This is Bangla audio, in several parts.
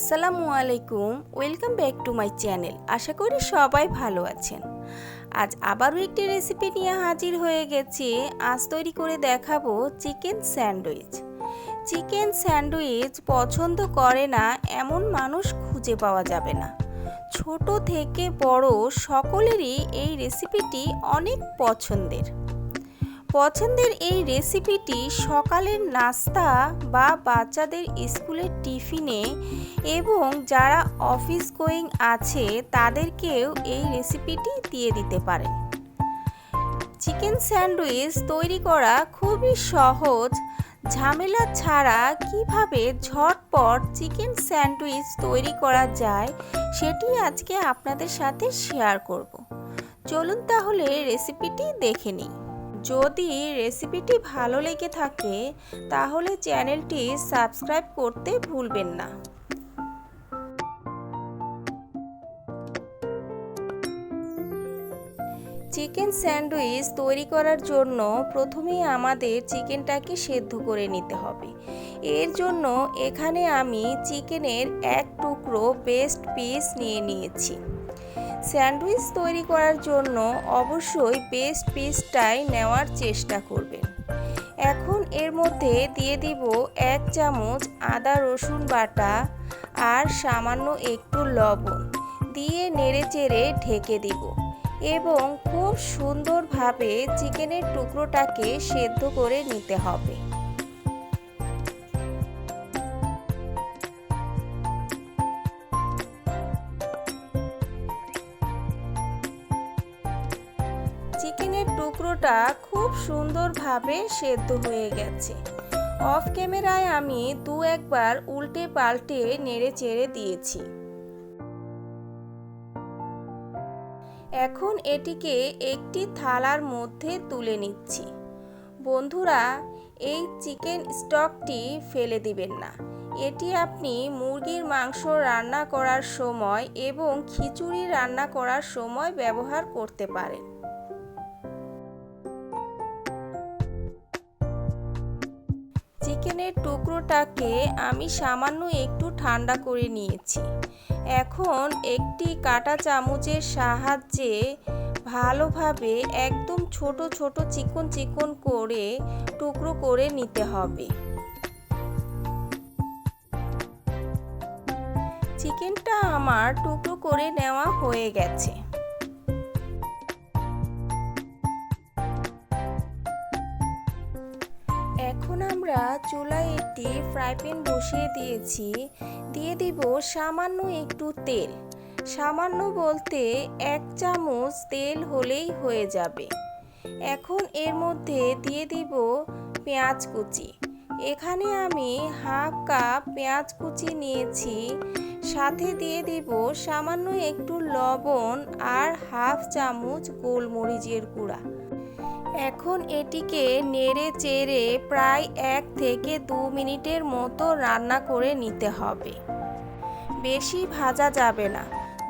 আসসালামু আলাইকুম, welcome back to my channel. আশা করি সবাই ভালো আছেন। আজ আবারও একটি রেসিপি নিয়ে হাজির হয়ে গেছি। আজ তৈরি করে দেখাবো চিকেন স্যান্ডউইচ। চিকেন স্যান্ডউইচ পছন্দ করে না, এমন মানুষ খুঁজে পাওয়া যাবে না। ছোট থেকে বড় সকলেরই এই রেসিপিটি অনেক পছন্দের। পছন্দের এই রেসিপিটি সকালের নাস্তা বা বাচ্চাদের স্কুলের টিফিনে এবং যারা অফিস গোয়িং আছে তাদেরকেও এই রেসিপিটি দিয়ে দিতে পারেন। চিকেন স্যান্ডউইচ তৈরি করা খুবই সহজ। ঝামেলা ছাড়া কীভাবে ঝটপট চিকেন স্যান্ডউইচ তৈরি করা যায় সেটি আজকে আপনাদের সাথে শেয়ার করব। চলুন তাহলে রেসিপিটি দেখে নিই। যদি রেসিপিটি ভালো লেগে থাকে, তাহলে চ্যানেলটি সাবস্ক্রাইব করতে ভুলবেন না। চিকেন স্যান্ডউইচ তৈরি করার জন্য প্রথমেই আমাদের চিকেনটাকে সেদ্ধ করে নিতে হবে। এর জন্য এখানে আমি চিকেনের এক টুকরো বেস্ট পিস নিয়ে নিয়েছি। স্যান্ডউইচ তৈরি করার জন্য অবশ্যই বেস্ট পিসটাই নেওয়ার চেষ্টা করবেন। এখন এর মধ্যে দিয়ে দিব এক চামচ আদা রসুন বাটা আর সামান্য একটু লবণ দিয়ে নেড়ে চেড়ে ঢেকে দিব এবং খুব সুন্দরভাবে চিকেনের টুকরোটাকে সেদ্ধ করে নিতে হবে। টুকরোটা খুব সুন্দরভাবে সেদ্ধ হয়ে গেছে। অফ ক্যামেরায় আমি দু একবার উল্টে পাল্টে নেড়ে চেড়ে দিয়েছি। এখন এটিকে একটি থালার মধ্যে তুলে নিচ্ছি। বন্ধুরা, এই চিকেন স্টকটি ফেলে দিবেন না। এটি আপনি মুরগির মাংস রান্না করার সময় এবং খিচুড়ি রান্না করার সময় ব্যবহার করতে পারেন। চিকেনের টুকরোটাকে আমি সামান্য একটু ঠান্ডা করে নিয়েছি। এখন একটি কাটা চামচের সাহায্যে ভালোভাবে একদম ছোট ছোট চিকন চিকন করে টুকরো করে নিতে হবে। চিকেনটা আমার টুকরো করে নেওয়া হয়ে গেছে। চুলায় একটি ফ্রাই প্যান বসিয়ে দিয়েছি। দিয়ে দিব সামান্য একটু তেল। সামান্য বলতে এক চামচ তেল হলেই হয়ে যাবে। এখন এর মধ্যে দিয়ে দিব পেঁয়াজ কুচি। এখানে আমি হাফ কাপ পেঁয়াজ কুচি নিয়েছি। সাথে দিয়ে দিব সামান্য একটু লবণ আর হাফ চামচ গোলমরিচের গুঁড়া। এখন এটিকে নেড়ে চেড়ে প্রায় এক থেকে দু মিনিটের মতো রান্না করে নিতে হবে। বেশি ভাজা যাবে না।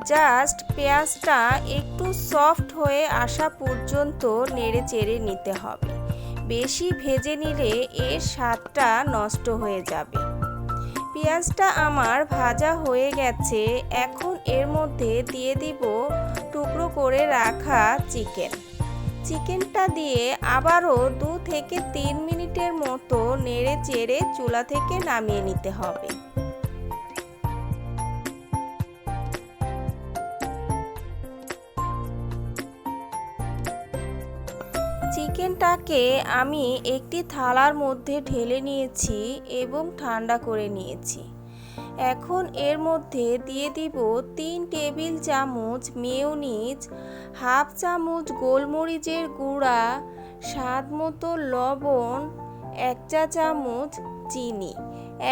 জাস্ট পেঁয়াজটা একটু সফট হয়ে আসা পর্যন্ত নেড়ে চেড়ে নিতে হবে। বেশি ভেজে নিলে এর স্বাদটা নষ্ট হয়ে যাবে। পেঁয়াজটা আমার ভাজা হয়ে গেছে। এখন এর মধ্যে দিয়ে দিব টুকরো করে রাখা চিকেন। চিকেনটা দিয়ে আবারও দু থেকে তিন মিনিটের মতো নেড়ে চেড়ে চুলা থেকে নামিয়ে নিতে হবে। চিকেনটাকে আমি একটি থালার মধ্যে ঢেলে নিয়েছি এবং ঠান্ডা করে নিয়েছি। এখন এর মধ্যে দিয়ে দিব তিন টেবিল চামচ মেয়োনিজ, হাফ চামচ গোলমরিচের গুঁড়া, স্বাদ মতো লবণ, এক চা চামচ চিনি।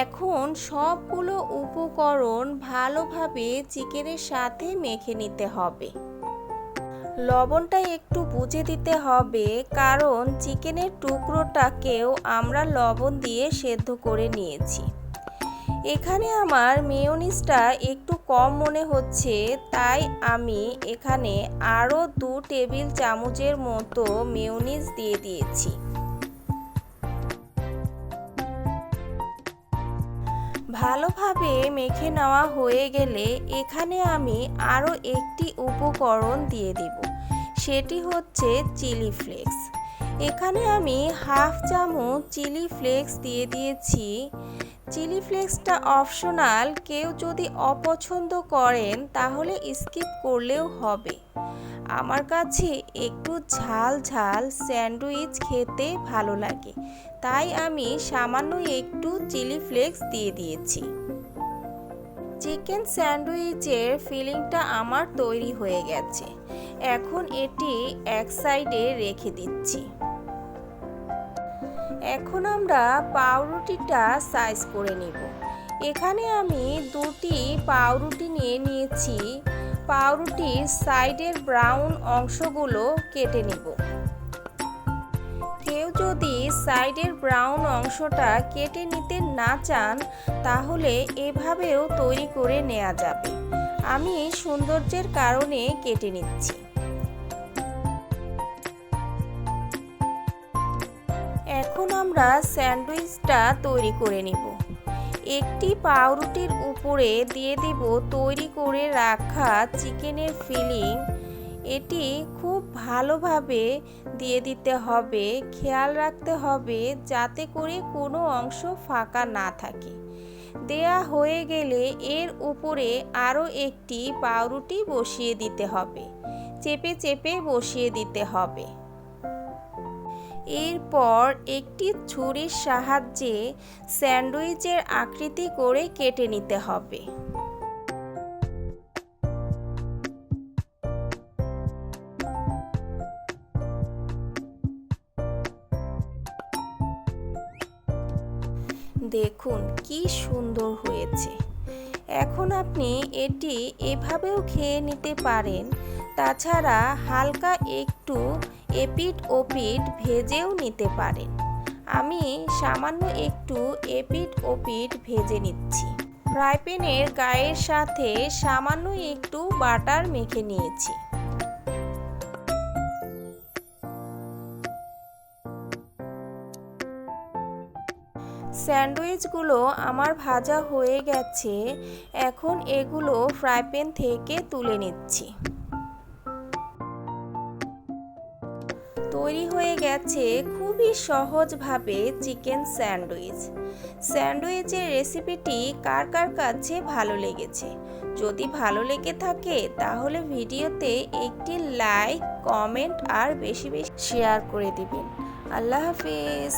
এখন সবগুলো উপকরণ ভালোভাবে চিকেনের সাথে মেখে নিতে হবে। লবণটা একটু বুঝে দিতে হবে, কারণ চিকেনের টুকরোটাকেও আমরা লবণ দিয়ে সেদ্ধ করে নিয়েছি। এখানে আমার মেয়োনিজটা একটু কম মনে হচ্ছে, তাই আমি এখানে আরও দু টেবিল চামচের মতো মেয়োনিজ দিয়ে দিয়েছি। ভালোভাবে মেখে নেওয়া হয়ে গেলে এখানে আমি আরও একটি উপকরণ দিয়ে দিব, সেটি হচ্ছে চিলি ফ্লেক্স। এখানে আমি হাফ চামচ চিলি ফ্লেক্স দিয়ে দিয়েছি। চিলি ফ্লেক্সটা অপশনাল, কেউ যদি অপছন্দ করেন তাহলে স্কিপ করলেও হবে। আমার কাছে একটু ঝাল ঝাল স্যান্ডউইচ খেতে ভালো লাগে, তাই আমি সামান্য একটু চিলি ফ্লেক্স দিয়ে দিয়েছি। চিকেন স্যান্ডউইচের ফিলিংটা আমার তৈরি হয়ে গেছে, এখন এটি এক সাইডে রেখে দিচ্ছি। এখন আমরা পাউরুটিটা সাইজ করে নিব। এখানে আমি দুটি পাউরুটি নিয়ে নিয়েছি। পাউরুটির সাইডের ব্রাউন অংশগুলো কেটে নেব। কেউ যদি সাইডের ব্রাউন অংশটা কেটে নিতে না চান, তাহলে এভাবেও তৈরি করে নেওয়া যাবে। আমি সৌন্দর্যের কারণে কেটে নিচ্ছি। এখন আমরা স্যান্ডউইচটা তৈরি করে নিব। একটি পাউরুটির উপরে দিয়ে দিব তৈরি করে রাখা চিকেনের ফিলিং। এটি খুব ভালোভাবে দিয়ে দিতে হবে, খেয়াল রাখতে হবে যাতে করে কোনো অংশ ফাঁকা না থাকে। দেয়া হয়ে গেলে এর উপরে আরও একটি পাউরুটি বসিয়ে দিতে হবে, চেপে চেপে বসিয়ে দিতে হবে। এরপর একটি ছুরির সাহায্যে স্যান্ডউইচের আকৃতি করে কেটে নিতে হবে। দেখুন কি সুন্দর হয়েছে। এখন আপনি এটি এভাবেও খেয়ে নিতে পারেন। তাছাড়া হালকা একটু এপিট ওপিট ভেজেও নিতে পারেন। আমি সামান্য একটু এপিট ওপিট ভেজে নিচ্ছি। ফ্রাই প্যানের গায়ের সাথে সামান্য একটু বাটার মেখে নিয়েছি। স্যান্ডউইচগুলো আমার ভাজা হয়ে গেছে, এখন এগুলো ফ্রাই প্যান থেকে তুলে নিচ্ছি। তৈরি হয়ে গেছে খুবই সহজভাবে চিকেন স্যান্ডউইচ। স্যান্ডউইচের রেসিপিটি কার কার কাছে ভালো লেগেছে? যদি ভালো লেগে থাকে, তাহলে ভিডিওতে একটি লাইক, কমেন্ট আর বেশি বেশি শেয়ার করে দিবেন। আল্লাহ হাফিজ।